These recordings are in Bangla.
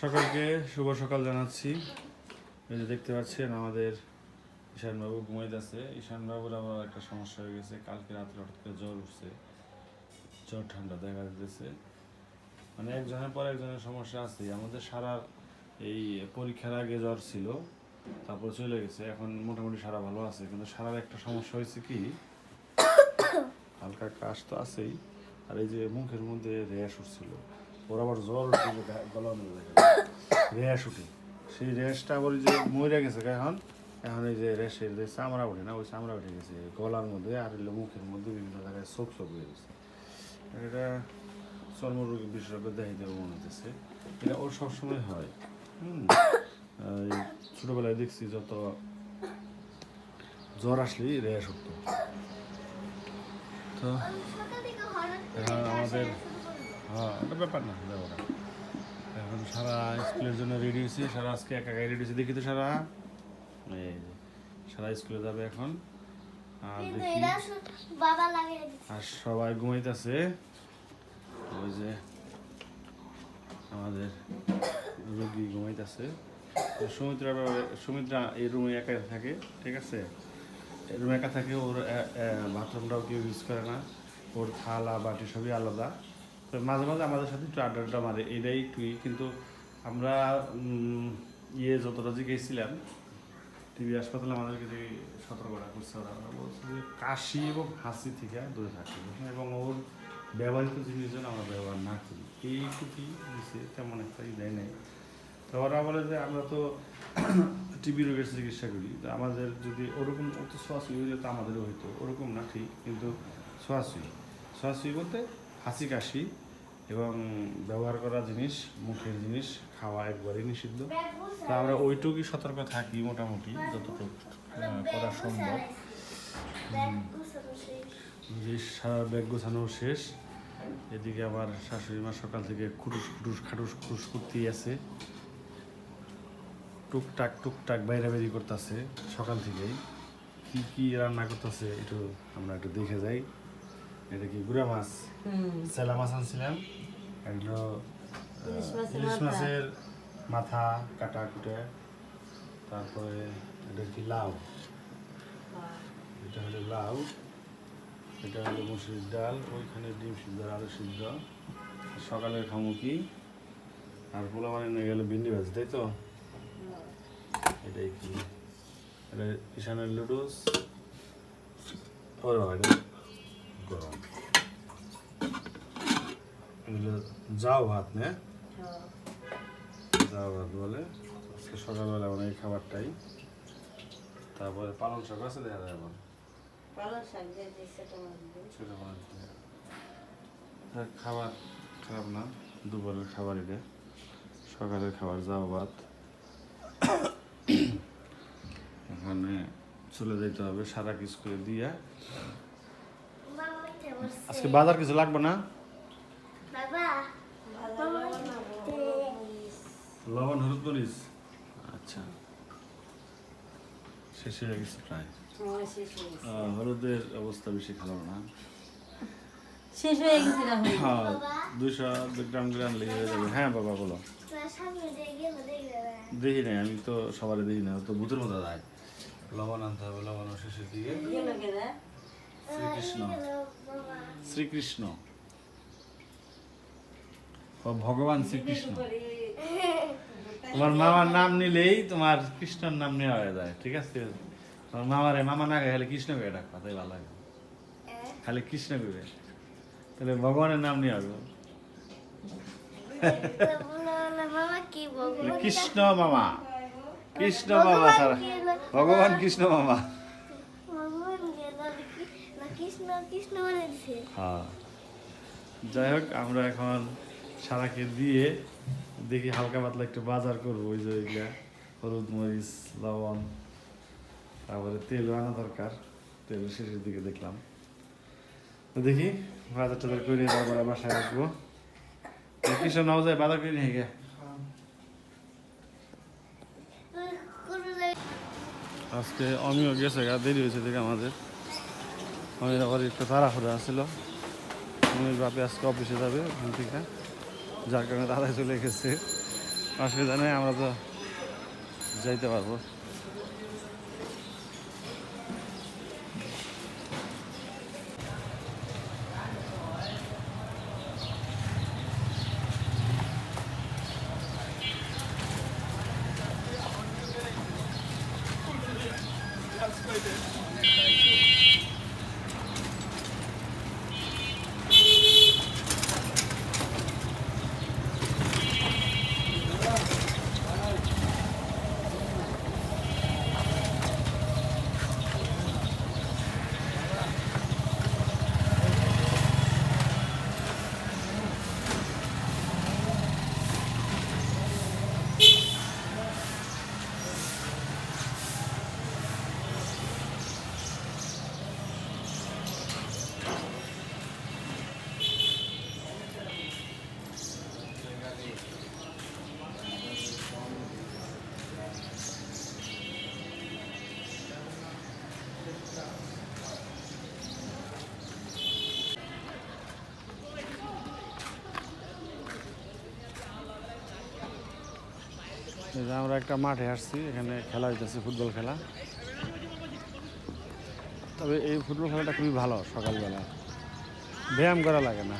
সকলকে শুভ সকাল জানাচ্ছি। এই যে দেখতে পাচ্ছেন, আমাদের ঈশানবাবু ঘুমাইতেছে ঈশানবাবুর আবার একটা সমস্যা হয়ে গেছে। কালকে রাত্রে হঠাৎ করে জ্বর উঠছে। জ্বর ঠান্ডা দেখা দিতেছে। মানে একজনের পর একজনের সমস্যা আছে। আমাদের সারা এই পরীক্ষার আগে জ্বর ছিল, তারপর চলে গেছে। এখন মোটামুটি সারা ভালো আছে। কিন্তু সারার একটা সমস্যা হয়েছে কি? হালকা কাশ তো আছেই। আর এই যে মুখের মধ্যে র্যাশ উঠছিল। ওর আবার জ্বর উঠছে যে গা- গলার মধ্যে উঠে সেই র্যাশটা আবার যে মরে গেছে এখন। এখন এই যে র্যাশের যে চামড়া ওঠে না ওই চামড়া উঠে গেছে গলার মধ্যে আর মুখের মধ্যে বিভিন্ন জায়গায় চোখ চোখ হয়ে গেছে। এটা চর্মরোগ বিশেষজ্ঞ দেখাই দেবো মনে হতেছে এটা ওর সবসময় হয়। হুম। ছোটবেলায় দেখছি যত জ্বর আসলেই র্যাশ উঠতো। তো আমাদের হ্যাঁ ওটা ব্যাপার না ব্যাপার এখন সারা স্কুলের জন্য রেডি হয়েছে সারা আজকে একা একাই রেডি হয়েছে। দেখি তো সারা। এই সারা স্কুলে যাবে এখন। আর দেখি। আর সবাই ঘুমাইতেছে। ওই যে আমাদের রোগী ঘুমাইতেছে। সুমিত্রা সুমিত্রা এই রুমে একা থাকে ঠিক আছে? এই রুমে একা থাকে ওর বাথরুমটাও কেউ ইউজ করে না। ওর থালা বাটি সবই আলাদা। তো মাঝে মাঝে আমাদের সাথে একটু আড্ডা আড্ডা মারে এটাই একটুই। কিন্তু আমরা ইয়ে যতটা যে গেছিলাম টিভি হাসপাতালে আমাদেরকে যে সতর্কতা করছে ওরা। বলছে যে কাশি এবং হাসি থেকে দূরে হবে। হ্যাঁ, এবং ওর ব্যবহৃত জিনিস যেন আমরা ব্যবহার না করি। এইটুকুই দিছে তেমন একটা দেয় নাই। তো ওরা বলে যে আমরা তো টিবি রোগের চিকিৎসা করি। তো আমাদের যদি ওরকম অত ছোঁয়াছুঁই হয়ে যেত আমাদেরও হইতো। ওরকম না ঠিক কিন্তু ছোঁয়াছুঁই ছোঁয়াছুঁই বলতে হাসি কাশি এবং ব্যবহার করা জিনিস মুখের জিনিস খাওয়া একবারই নিষিদ্ধ। তা আমরা ওইটুকুই সতর্ক থাকি মোটামুটি যতটুকু করা সম্ভব। যে ব্যাগ গোছানো শেষ। এদিকে আবার শাশুড়ি মা সকাল থেকে খুটুস খুটুস খাটুস খুটুস করতেই আছে। টুকটাক টুকটাক বাইরে বেরি করতেছে সকাল থেকেই। কি কি রান্না করতেছে একটু আমরা একটু দেখে যাই। এটা কি গুড়া মাছ? সেলা মাছ আনছিলাম। এগুলো ইলিশ মাছের মাথা। কাটা কুটে। তারপরে এটা কি লাউ। এটা হলো লাউ। এটা হলো মুসুরির ডাল। ওইখানে ডিম সিদ্ধ আলু সিদ্ধ। সকালের খামু কি? আর পোলা মানে নিয়ে গেলে ভিন্ডি ভাজি তাই তো? এটাই কি? এটা ঈশানের লুডুস এটা গরম এগুলো যাও ভাত না যাও ভাত বলে। আজকে সকালবেলা মানে এই খাবারটাই। তারপরে পালং শাক আছে দেখা যায়। হ্যাঁ, খাবার খারাপ না। দুপুরের খাবার এটা। সকালের খাবার যাও ভাত। এখানে চলে যেতে হবে সারা কিছু করে দিয়ে। আজকে বাজার কিছু লাগবে না। লবণ হলুদ মরিচ। আচ্ছা। শেষ হয়ে গেছে প্রায়। হয়ে হলুদের অবস্থা বেশি খারাপ না। শেষ হয়ে গেছে হ্যাঁ দুশো গ্রাম আনলেই হয়ে যাবে। হ্যাঁ বাবা বলো। দিয়ে। দেখি নাই আমি তো সবার দেখি না তো ভূতের মতো যায় লবণ আনতে হবে লবণ শেষের দিকে। কেনা শ্রীকৃষ্ণ। শ্রীকৃষ্ণ। ভগবান শ্রীকৃষ্ণ। তোমার মামার নাম নিলেই তোমার কৃষ্ণর নাম নেওয়া হয়ে যায়, ঠিক আছে? তোমার মামারে মামা না খালি কৃষ্ণ করে ডাকবা, তাই ভালো লাগে। খালি কৃষ্ণ করে তাহলে ভগবানের নাম নিয়ে আসব? কৃষ্ণ মামা। কৃষ্ণ মামা, সারা ভগবান কৃষ্ণ মামা ভগবান গেল নাকি? না কৃষ্ণ কৃষ্ণ বলে দিছে হ্যাঁ। যাই হোক আমরা এখন সারাকে দিয়ে দেখি হালকা পাতলা একটু বাজার করব ওই যে ওইগুলা হলুদ মরিচ লবণ তারপরে তেল আনা দরকার তেল শেষের দিকে দেখলাম। তো দেখি বাজার টাজার করে তারপরে বাসায় আসব। কৃষ্ণ নাও যায় বাজার করে নিয়ে গে। আজকে আমিও গেছে গা দেরি হয়েছে দেখে আমাদের। আমি আবার একটু তাড়াহুড়া আসছিল মনির বাপে আজকে অফিসে যাবে ওখান থেকে। যার কারণে তারা চলে গেছে। অসুবিধা নেই আমরা তো যাইতে পারব। আমরা একটা মাঠে আসছি এখানে খেলা হইতেছে ফুটবল খেলা। তবে এই ফুটবল খেলাটা খুবই ভালো সকালবেলা। ব্যায়াম করা লাগে না।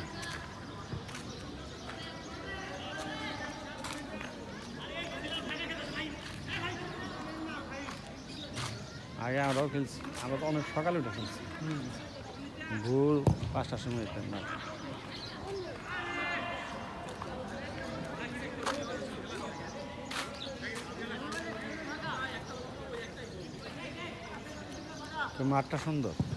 আগে আমরাও খেলছি আমরা তো অনেক সকালে উঠে খেলছি। ভোর পাঁচটার সময় না মাঠটা সুন্দর।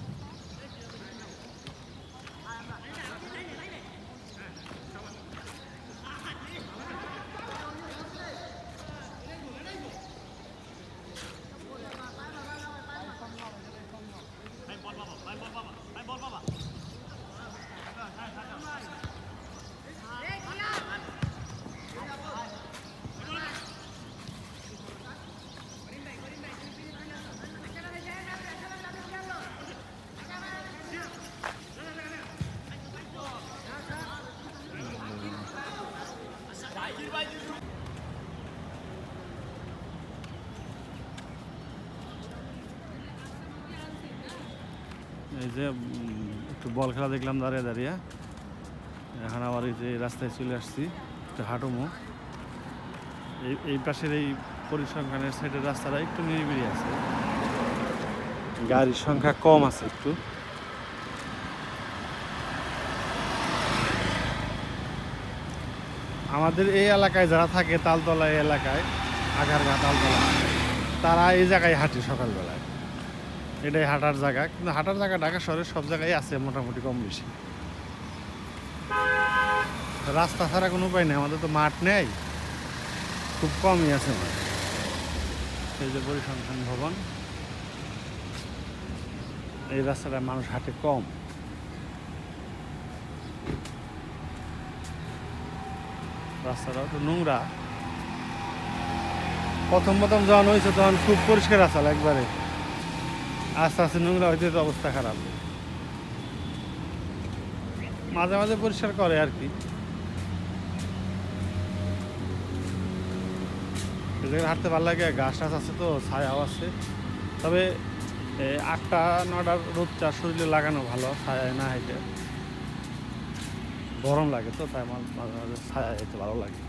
এই যে একটু বল খেলা দেখলাম দাঁড়িয়ে দাঁড়িয়ে। এখন আবার এই যে রাস্তায় চলে আসছি, একটু হাঁটুমো। এই এই পাশের এই পরিসংখ্যানের সাইডের রাস্তাটা একটু নিরিবিলি আছে। গাড়ির সংখ্যা কম আছে একটু। আমাদের এই এলাকায় যারা থাকে, তালতলা এই এলাকায় আগারগা তালতলা, তারা এই জায়গায় হাঁটে সকালবেলায়। এটাই হাঁটার জায়গা। কিন্তু হাঁটার জায়গা ঢাকা শহরের সব জায়গায় আছে মোটামুটি কম বেশি। রাস্তা ছাড়া কোনো উপায় নেই, আমাদের তো মাঠ নেই। খুব কমই আছে মাঠ। এই যে পরিসংখ্যান ভবন। এই রাস্তাটা মানুষ হাঁটে কম। রাস্তাটাও তো নোংরা। প্রথম প্রথম যখন হয়েছে তখন খুব পরিষ্কার আসল একবারে। আস্তে আস্তে নোংরা হইতে অবস্থা খারাপ। মাঝে মাঝে পরিষ্কার করে আর কি। হাঁটতে ভালো লাগে, গাছ টাছ আছে তো ছায়াও আছে। তবে আটটা নটার রোদটা শরীরে লাগানো ভালো, ছায়ায় না হাইতে গরম লাগে তো, তাই মাঝে মাঝে ছায়া হাইতে ভালো লাগে।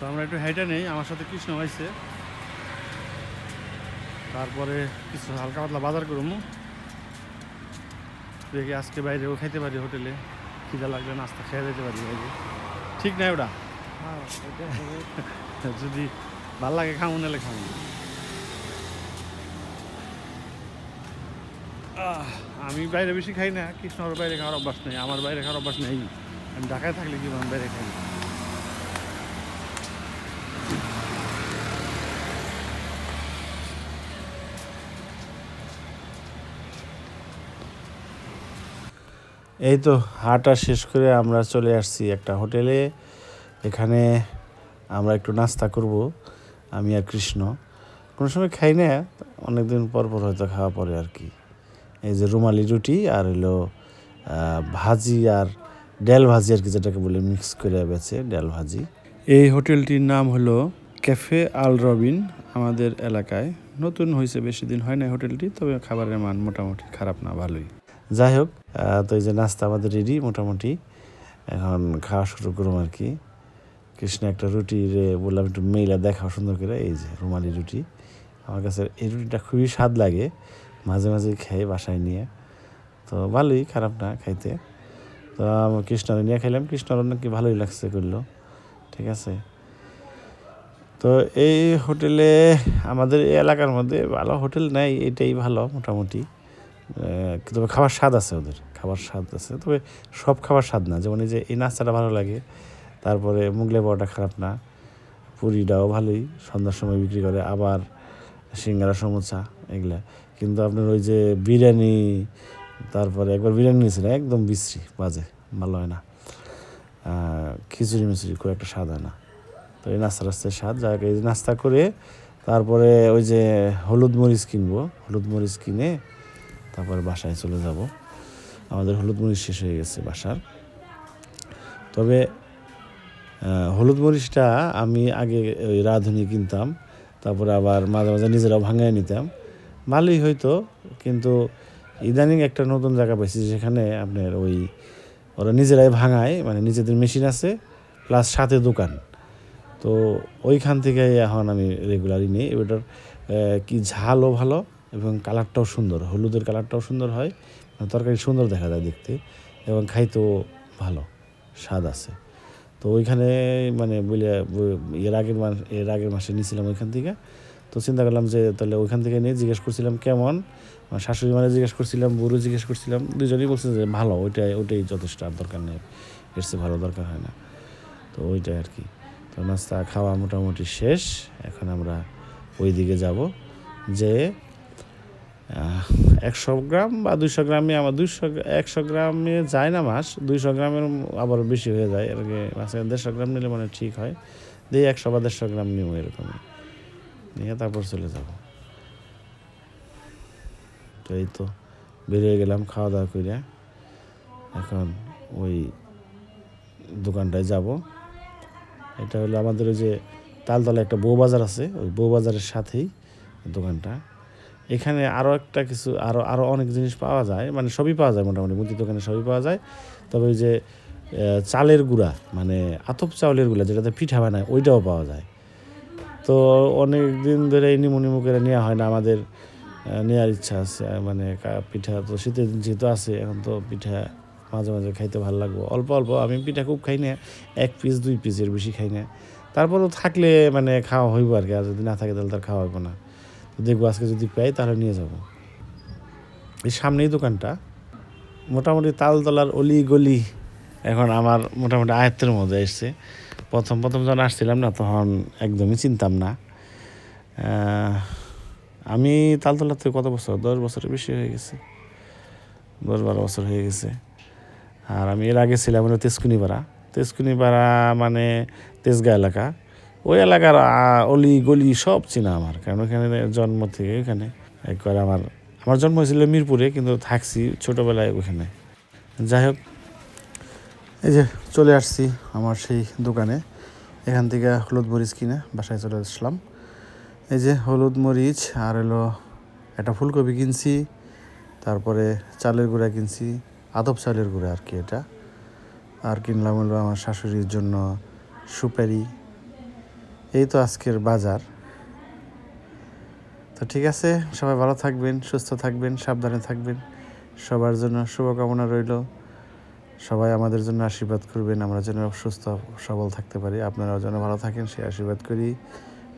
তো আমরা একটু হেঁটে নেই আমার সাথে কৃষ্ণ হয়েছে তারপরে কিছু হালকা পাতলা বাজার করব দেখি আজকে বাইরেও খাইতে পারি হোটেলে। খিদা লাগলে নাস্তা খেয়ে যেতে পারি বাইরে। ঠিক নাই ওটা? যদি ভালো লাগে খামু নাহলে আহ, আমি বাইরে বেশি খাই না কৃষ্ণর বাইরে খাওয়ার অভ্যাস নেই আমার বাইরে খাওয়ার অভ্যাস নেই। আমি ঢাকায় থাকলে কি আমি বাইরে খাই না। এই তো হাঁটা শেষ করে আমরা চলে আসছি একটা হোটেলে। এখানে আমরা একটু নাস্তা করব, আমি আর কৃষ্ণ। কোনো সময় খাই না, অনেকদিন পর পর হয়তো খাওয়া পরে আর কি। এই যে রুমালি রুটি আর হলো ভাজি আর ডাল ভাজি আর কি যেটাকে বলে, মিক্স করে বেছে ডাল ভাজি। এই হোটেলটির নাম হলো ক্যাফে আল রবিন আমাদের এলাকায়। নতুন হয়েছে বেশি দিন হয় না হোটেলটি, তবে খাবারের মান মোটামুটি খারাপ না, ভালোই। যাই হোক তো এই যে নাস্তা আমাদের রেডি মোটামুটি। এখন খাওয়া শুরু করুম আর কি। কৃষ্ণ একটা রুটি রে বললাম একটু মেইলা দেখাও সুন্দর করে, এই যে রুমালি রুটি। আমার কাছে এই রুটিটা খুবই স্বাদ লাগে, মাঝে মাঝে খাই বাসায় নিয়ে। তো ভালোই, খারাপ না খাইতে। তো আমি, কৃষ্ণর নিয়ে খাইলাম, কৃষ্ণর নাকি ভালোই লাগছে করল। ঠিক আছে। তো এই হোটেলে, আমাদের এই এলাকার মধ্যে ভালো হোটেল নাই, এটাই ভালো মোটামুটি। তবে খাবার স্বাদ আছে ওদের। খাবার স্বাদ আছে তবে সব খাবার স্বাদ না। যেমন এই যে এই নাস্তাটা ভালো লাগে তারপরে মুগলে বড়াটা খারাপ না পুরিটাও ভালোই সন্ধ্যার সময় বিক্রি করে আবার সিঙ্গারা সমোসা এগুলা। কিন্তু আপনার ওই যে বিরিয়ানি তারপরে একবার বিরিয়ানি নিয়েছিলাম একদম বিশ্রী বাজে ভালো হয় না। খিচুড়ি মিচুড়ি খুব একটা স্বাদ হয় না। তো এই নাস্তা রাস্তায় স্বাদ হোক, এই নাস্তা করে তারপরে ওই যে হলুদ মরিচ কিনবো। হলুদ মরিচ কিনে তারপরে বাসায় চলে যাব। আমাদের হলুদ মরিচ শেষ হয়ে গেছে বাসার। তবে হলুদ মরিচটা আমি আগে ওই রাঁধুনি কিনতাম, তারপরে আবার মাঝে মাঝে নিজেরাও ভাঙায় নিতাম। ভালোই হয়তো কিন্তু ইদানিং একটা নতুন জায়গা পাইছি যেখানে আপনার ওই ওরা নিজেরাই ভাঙায় মানে নিজেদের মেশিন আছে, প্লাস সাথে দোকান। তো ওইখান থেকে এখন আমি রেগুলারই নিই। এবার কি ঝালও ভালো এবং কালারটাও সুন্দর, হলুদের কালারটাও সুন্দর হয় তরকারি সুন্দর দেখা যায় দেখতে এবং খাইতেও ভালো, স্বাদ আছে। তো ওইখানে মানে বলে, এর আগের মাস এর আগের মাসে নিয়েছিলাম ওইখান থেকে, তো চিন্তা করলাম যে তাহলে ওইখান থেকে নিয়ে জিজ্ঞেস করছিলাম কেমন, আমার শাশুড়ি মানে জিজ্ঞেস করছিলাম, বুড়ো জিজ্ঞেস করছিলাম, দুজনেই বলছে যে ভালো, ওইটাই ওইটাই যথেষ্ট, আর দরকার নেই, এর চেয়ে ভালো দরকার হয় না। তো ওইটাই আর কি। তো নাস্তা খাওয়া মোটামুটি শেষ, এখন আমরা ওই দিকে যাব, যে একশো গ্রাম বা দুইশো গ্রামে আমার দুইশো একশো গ্রামে যায় না মাছ দুইশো গ্রামের আবার বেশি হয়ে যায়। আর কি মাছে দেড়শো গ্রাম নিলে মানে ঠিক হয়। দিয়ে একশো বা দেড়শো গ্রাম নিব এরকমই। নিয়ে তারপর চলে যাব। তো এই তো বেরিয়ে গেলাম খাওয়া দাওয়া করে এখন ওই দোকানটায় যাব। এটা হলো আমাদের ওই যে তালতলা একটা বউ বাজার আছে, ওই বউ বাজারের সাথেই দোকানটা। এখানে আরও একটা কিছু আরও আরও অনেক জিনিস পাওয়া যায়। মানে সবই পাওয়া যায় মোটামুটি মুদি দোকানে সবই পাওয়া যায়। তবে ওই যে চালের গুঁড়া মানে আতপ চাউলের গুঁড়া, যেটাতে পিঠা বানায়, ওইটাও পাওয়া যায়। তো অনেক দিন ধরে এই নিমু করে নেওয়া হয় না, আমাদের নেওয়ার ইচ্ছা আছে। মানে পিঠা তো শীতের দিন যেহেতু আছে, এখন তো পিঠা মাঝে মাঝে খাইতে ভালো লাগবে। অল্প অল্প, আমি পিঠা খুব খাই না, এক পিস দুই পিসের বেশি খাই না। তারপরেও থাকলে মানে খাওয়া হইব আর কি, আর যদি না থাকে তাহলে তার খাওয়া হইব না। দেখব আজকে যদি পাই, তাহলে নিয়ে যাব। এই সামনেই দোকানটা। মোটামুটি তালতলার অলি গলি এখন আমার মোটামুটি আয়ত্তের মধ্যে এসছে। প্রথম প্রথম যখন আসছিলাম না, তখন একদমই চিনতাম না। আমি আমি থেকে কত বছর? দশ বছরের বেশি হয়ে গেছে। দশ বারো বছর হয়ে গেছে। আর আমি এর আগে ছিলাম হলো তেজকুনিপাড়া। তেজকুনিপাড়া মানে তেজগাঁ এলাকা। ওই এলাকার অলি গলি সব চেনা আমার। কারণ ওখানে জন্ম থেকে ওখানে একবার আমার আমার জন্ম হয়েছিল মিরপুরে, কিন্তু থাকছি ছোটোবেলায় ওখানে যাই হোক, এই যে চলে আসছি আমার সেই দোকানে। এখান থেকে হলুদ মরিচ কিনে বাসায় চলে আসলাম। এই যে হলুদ মরিচ, আর হলো একটা ফুলকপি কিনছি, তারপরে চালের গুঁড়া কিনছি, আদব চালের গুঁড়া আর কি এটা। আর কিনলাম হলো আমার শাশুড়ির জন্য সুপারি। এই তো আজকের বাজার। তো ঠিক আছে, সবাই ভালো থাকবেন, সুস্থ থাকবেন, সাবধানে থাকবেন। সবার জন্য শুভকামনা রইল। সবাই আমাদের জন্য আশীর্বাদ করবেন, আমরা যেন সুস্থ, সবল থাকতে পারি। আপনারাও যেন ভালো থাকেন সে আশীর্বাদ করি।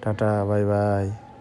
Tata, bye bye.